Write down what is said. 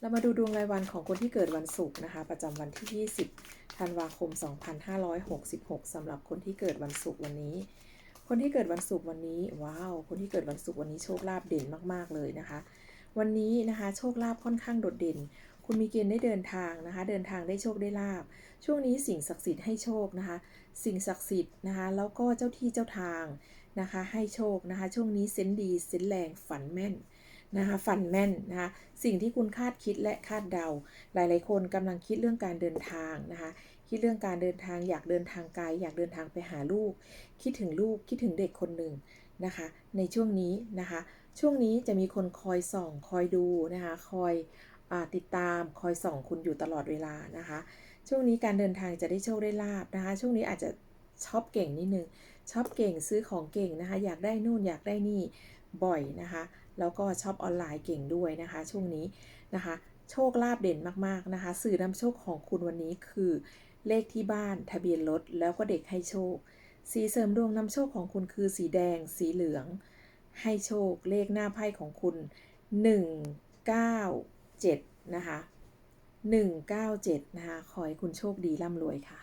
เรามาดูดวงรายวันของคนที่เกิดวันศุกร์นะคะ ประจำวันที่ 20 ธันวาคม 2566สำหรับคนที่เกิดวันศุกร์วันนี้ คนที่เกิดวันศุกร์วันนี้ ว้าว คนที่เกิดวันศุกร์วันนี้โชคลาภเด่นมาก ๆ เลยนะคะ วันนี้นะคะโชคลาภค่อนข้างโดดเด่น คุณมีเกณฑ์ได้เดินทางนะคะ เดินทางได้โชคได้ลาบ ช่วงนี้สิ่งศักดิ์สิทธิ์ให้โชคนะคะ สิ่งศักดิ์สิทธิ์นะคะ แล้วก็เจ้าที่เจ้าทางนะคะ ให้โชคนะคะ ช่วงนี้เซนดีเซนแรงฝันแม่น นะคะฝันแม่นนะคะสิ่งที่คุณคาดคิดและคาดเดา หลาย ๆ คนกำลังคิดเรื่องการเดินทางนะคะคิดเรื่องการเดินทางอยากเดินทางไกลอยากเดินทางไปหาลูก คิดถึงลูกคิดถึงเด็กคนหนึ่งนะคะ ในช่วงนี้นะคะ ช่วงนี้จะมีคนคอยส่อง คอยดูนะคะคอยอติดตามคอยส่องคุณอยู่ตลอดเวลานะคะ ช่วงนี้การเดินทางจะได้โชคได้ลาบนะคะ ช่วงนี้อาจจะช็อปเก่งนิดนึงช็อปเก่งซื้อของเก่งนะคะ อยากได้นู่นอยากได้นี่ บ่อยนะคะ แล้วก็ช็อปออนไลน์เก่งด้วยนะคะ ช่วงนี้นะคะ โชคลาภเด่นมากๆนะคะ สื่อนำโชคของคุณวันนี้คือเลขที่บ้านทะเบียนรถแล้วก็เด็กให้โชค สีเสริมดวงนำโชคของคุณคือสีแดง สีเหลือง ให้โชคเลขหน้าไพ่ของคุณ 197 นะคะ 197 นะคะ ขอให้คุณโชคดีร่ำรวยค่ะ